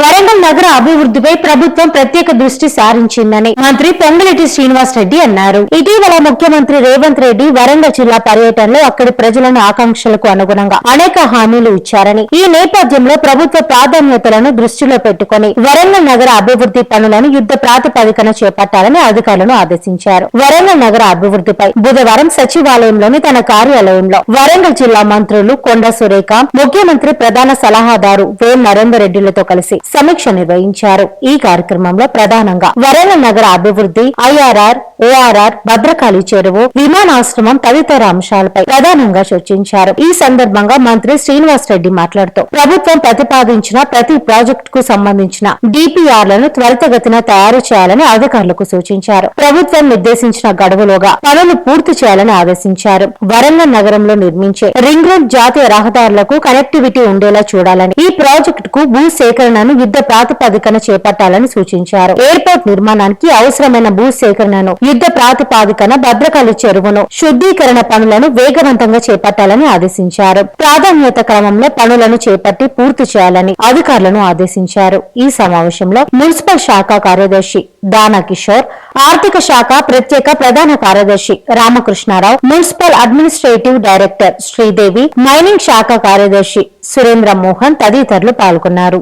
వరంగల్ నగర అభివృద్ధిపై ప్రభుత్వం ప్రత్యేక దృష్టి సారించిందని మంత్రి పొంగులేటి శ్రీనివాస్ రెడ్డి అన్నారు. ఇటీవల ముఖ్యమంత్రి రేవంత్ రెడ్డి వరంగల్ జిల్లా పర్యటనలో అక్కడి ప్రజలను ఆకాంక్షలకు అనుగుణంగా అనేక హామీలు ఇచ్చారని ఈ నేపథ్యంలో ప్రభుత్వ ప్రాధాన్యతలను దృష్టిలో పెట్టుకుని వరంగల్ నగర అభివృద్ధి పనులను యుద్ధ ప్రాతిపదికన చేపట్టాలని అధికారులను ఆదేశించారు. వరంగల్ నగర అభివృద్ధిపై బుధవారం సచివాలయంలోని తన కార్యాలయంలో వరంగల్ జిల్లా మంత్రులు కొండ సురేఖ ముఖ్యమంత్రి ప్రధాన సలహాదారు వేం నరేందర్ రెడ్డిలతో కలిసి సమీక్ష నిర్వహించారు. ఈ కార్యక్రమంలో ప్రధానంగా వరల నగర అభివృద్ధి ఐఆర్ఆర్ ఏఆర్ఆర్ భద్రకాళి చెరువు విమానాశ్రమం తదితర అంశాలపై ప్రధానంగా చర్చించారు. ఈ సందర్భంగా మంత్రి శ్రీనివాస్ రెడ్డి మాట్లాడుతూ ప్రభుత్వం ప్రతిపాదించిన ప్రతి ప్రాజెక్టు కు సంబంధించిన డిపిఆర్లను త్వరితగతిన తయారు చేయాలని అధికారులకు సూచించారు. ప్రభుత్వం నిర్దేశించిన గడువులోగా పనులు పూర్తి చేయాలని ఆదేశించారు. వరంగల్ నగరంలో నిర్మించే రింగ్ రోడ్ జాతీయ రహదారులకు కనెక్టివిటీ ఉండేలా చూడాలని ఈ ప్రాజెక్టుకు భూ సేకరణను యుద్ధ ప్రాతిపదికన చేపట్టాలని సూచించారు. ఎయిర్పోర్ట్ నిర్మాణానికి అవసరమైన భూ సేకరణను యుద్ధ ప్రాతిపాదికన భద్రకాళి చెరువును శుద్ధీకరణ పనులను వేగవంతంగా చేపట్టాలని ఆదేశించారు. ప్రాధాన్యత క్రమంలో పనులను చేపట్టి పూర్తి చేయాలని అధికారులను ఆదేశించారు. ఈ సమావేశంలో మున్సిపల్ శాఖ కార్యదర్శి దానా కిషోర్ ఆర్థిక శాఖ ప్రత్యేక ప్రధాన కార్యదర్శి Ramakrishnarao municipal administrative director Sridevi mining శాఖ కార్యదర్శి సురేంద్ర మోహన్ తదితరులు పాల్గొన్నారు.